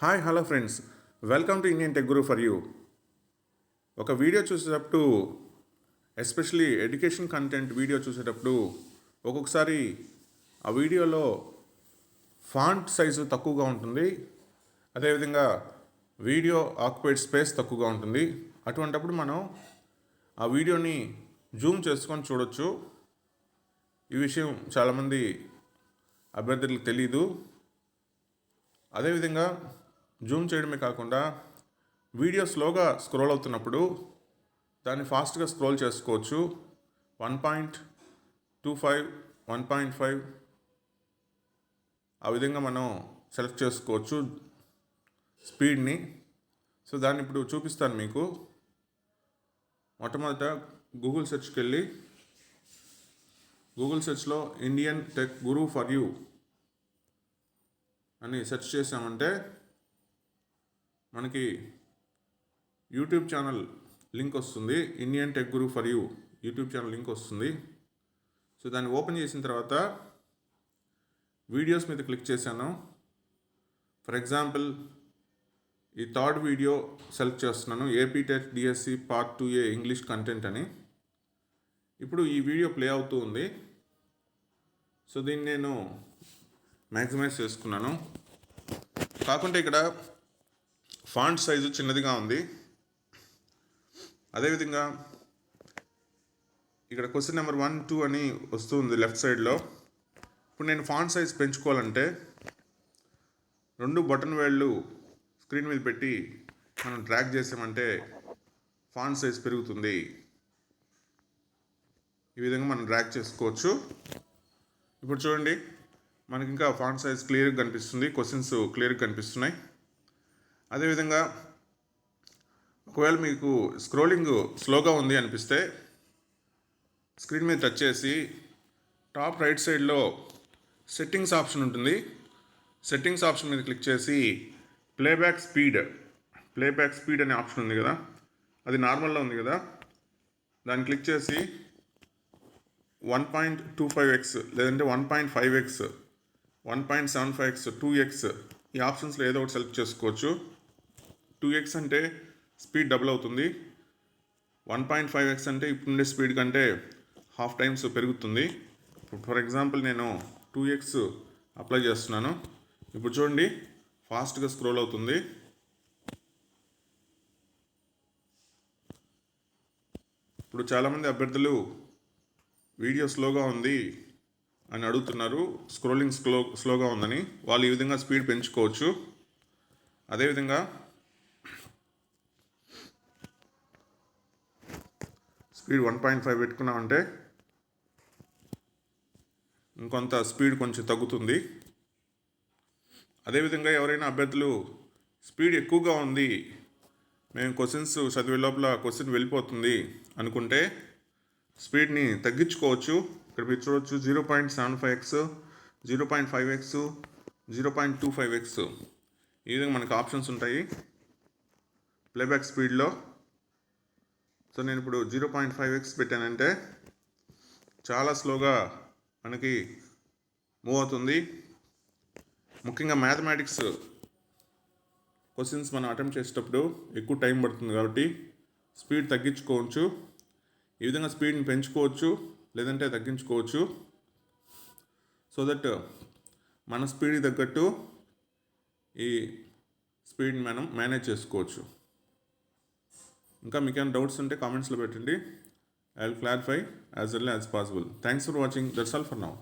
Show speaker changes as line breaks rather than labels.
Hi hello friends welcome to Indian tech guru for you ఒక video చూసేటప్పుడు especially education content video చూసేటప్పుడు ఒక్కొక్కసారి ఆ వీడియోలో ఫాంట్ సైజు తక్కువగా ఉంటుంది. అదేవిధంగా వీడియో ఆక్యుపైడ్ స్పేస్ తక్కువగా ఉంటుంది. అటువంటప్పుడు మనం ఆ వీడియోని జూమ్ చేసుకొని చూడొచ్చు. ఈ విషయం చాలామంది అభ్యర్థులకు తెలీదు. అదేవిధంగా జూమ్ చేయడమే కాకుండా వీడియో స్లోగా స్క్రోల్ అవుతున్నప్పుడు దాన్ని ఫాస్ట్గా స్క్రోల్ చేసుకోవచ్చు. One point two five one point five ఆ విధంగా మనం సెలెక్ట్ చేసుకోవచ్చు స్పీడ్ని. సో దాన్ని ఇప్పుడు చూపిస్తాను మీకు. మొట్టమొదట గూగుల్ సెర్చ్కి వెళ్ళి Google సెర్చ్లో Indian tech guru for you అని సెర్చ్ చేసామంటే మనకి యూట్యూబ్ ఛానల్ లింక్ వస్తుంది. Indian tech guru for you YouTube channel link వస్తుంది. సో దాన్ని ఓపెన్ చేసిన తర్వాత వీడియోస్ మీద క్లిక్ చేశాను. ఫర్ ఎగ్జాంపుల్ ఈ థర్డ్ వీడియో సెలెక్ట్ చేస్తున్నాను. AP TET DSC part two A English content అని. ఇప్పుడు ఈ వీడియో ప్లే అవుతూ ఉంది. సో దీన్ని నేను మ్యాక్సిమైజ్ చేసుకున్నాను. కాకుంటే ఇక్కడ ఫాంట్ సైజు చిన్నదిగా ఉంది. అదేవిధంగా ఇక్కడ క్వశ్చన్ నెంబర్ వన్ టూ అని వస్తుంది లెఫ్ట్ సైడ్లో ఇప్పుడు నేను ఫాంట్ సైజ్ పెంచుకోవాలంటే రెండు బటన్ వేళ్ళు స్క్రీన్ మీద పెట్టి మనం ట్రాక్ చేసామంటే ఫాంట్ సైజ్ పెరుగుతుంది. ఈ విధంగా మనం డ్రాక్ చేసుకోవచ్చు. ఇప్పుడు చూడండి మనకి ఇంకా ఫాంట్ సైజ్ క్లియర్గా కనిపిస్తుంది క్వశ్చన్స్ క్లియర్గా కనిపిస్తున్నాయి. అదేవిధంగా ఒకవేళ మీకు స్క్రోలింగ్ స్లోగా ఉంది అనిపిస్తే స్క్రీన్ మీద టచ్ చేసి టాప్ రైట్ సైడ్లో సెట్టింగ్స్ ఆప్షన్ ఉంటుంది. సెట్టింగ్స్ ఆప్షన్ మీద క్లిక్ చేసి ప్లేబ్యాక్ స్పీడ్ ప్లేబ్యాక్ స్పీడ్ అనే ఆప్షన్ ఉంది కదా? అది నార్మల్లో ఉంది కదా? దాన్ని క్లిక్ చేసి one point two five x లేదంటే one point five x one point seven five x two x ఈ ఆప్షన్స్లో ఏదో ఒకటి సెలెక్ట్ చేసుకోవచ్చు. టూ ఎక్స్ అంటే స్పీడ్ డబుల్ అవుతుంది. వన్ పాయింట్ ఫైవ్ ఎక్స్ అంటే ఇప్పుడుండే స్పీడ్ కంటే హాఫ్ టైమ్స్ పెరుగుతుంది. ఫర్ ఎగ్జాంపుల్ నేను టూ ఎక్స్ అప్లై చేస్తున్నాను. ఇప్పుడు చూడండి ఫాస్ట్గా స్క్రోల్ అవుతుంది. ఇప్పుడు చాలామంది అభ్యర్థులు వీడియో స్లోగా ఉంది అని అడుగుతున్నారు. స్క్రోలింగ్ స్లో స్లోగా ఉందని. వాళ్ళు ఈ విధంగా స్పీడ్ పెంచుకోవచ్చు. అదేవిధంగా స్పీడ్ వన్ పాయింట్ ఫైవ్ పెట్టుకున్నామంటే ఇంకొంత స్పీడ్ కొంచెం తగ్గుతుంది. అదేవిధంగా ఎవరైనా అభ్యర్థులు స్పీడ్ ఎక్కువగా ఉంది మేము క్వశ్చన్స్ చదివే లోపల క్వశ్చన్ వెళ్ళిపోతుంది అనుకుంటే స్పీడ్ని తగ్గించుకోవచ్చు. ఇక్కడ మీరు చూడవచ్చు zero point seven five x zero point five x zero point two five x. ఈ విధంగా మనకు ఆప్షన్స్ ఉంటాయి. ప్లేబ్యాక్ స్పీడ్లో సో నేను ఇప్పుడు జీరో పాయింట్ ఫైవ్ ఎక్స్ పెట్టానంటే చాలా స్లోగా మనకి మూవ్ అవుతుంది. ముఖ్యంగా మ్యాథమెటిక్స్ క్వశ్చన్స్ మనం అటెంప్ట్ చేసేటప్పుడు ఎక్కువ టైం పడుతుంది కాబట్టి స్పీడ్ తగ్గించుకోవచ్చు. ఈ విధంగా స్పీడ్ని పెంచుకోవచ్చు లేదంటే తగ్గించుకోవచ్చు. సో దట్ మన స్పీడ్కి తగ్గట్టు ఈ స్పీడ్ని మనం మేనేజ్ చేసుకోవచ్చు. ఇంకా మీకు ఏమైనా డౌట్స్ ఉంటే కామెంట్స్లో పెట్టండి. I will clarify as well as possible thanks for watching that's all for now